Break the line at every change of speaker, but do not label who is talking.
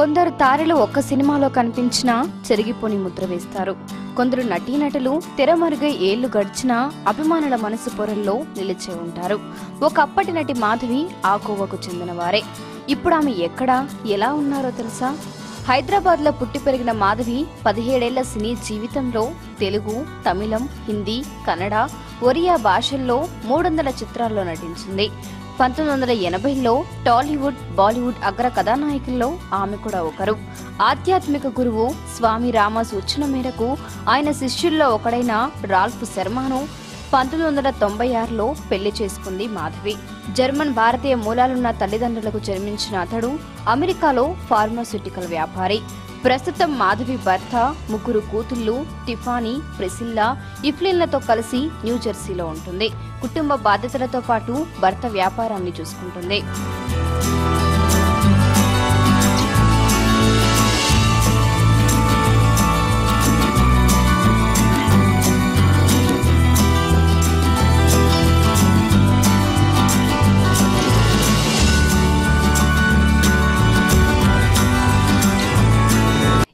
కొందరు తారలు ఒక్క సినిమాలో కనిపించినా చెరిగిపోని ముద్ర వేస్తారు. కొందరు నటీనటులు తెరమరుగై ఏళ్ళు గడిచినా అభిమానుల మనసు పొరల్లో నిలిచే ఉంటారు. ఒకప్పటి నటి మాధవి ఆకోవకు చెందినవారే. ఇప్పుడు ఆమె ఎక్కడా ఎలా ఉన్నారో తెలుసా? హైదరాబాద్లో పుట్టి పెరిగిన మాధవి పదిహేడేళ్ళ సినీ జీవితంలో తెలుగు తమిళం హిందీ కన్నడ ఒరియా భాషల్లో మూడొందల చిత్రాల్లో నటించింది. పంతొమ్మిది వందల ఎనభైలో టాలీవుడ్ బాలీవుడ్ అగ్ర కథానాయకుల్లో ఆమె కూడా ఒకరు. ఆధ్యాత్మిక గురువు స్వామి రామ సూచన మేరకు ఆయన శిష్యుల్లో ఒకడైన రాల్ఫ్ శర్మను పంతొమ్మిది వందల తొంభై ఆరులో పెళ్ళి చేసుకుంది మాధవి. జర్మన్ భారతీయ మూలాలున్న తల్లిదండ్రులకు జన్మించిన అతడు అమెరికాలో ఫార్మాస్యూటికల్ వ్యాపారి. ప్రస్తుతం మాధవి భర్త ముగ్గురు కూతుళ్ళు టిఫానీ ప్రిసిల్లా ఇఫ్లిన్లతో కలిసి న్యూజెర్సీలో ఉంటుంది. కుటుంబ బాధ్యతలతో పాటు భర్త వ్యాపారాన్ని చూసుకుంటుంది.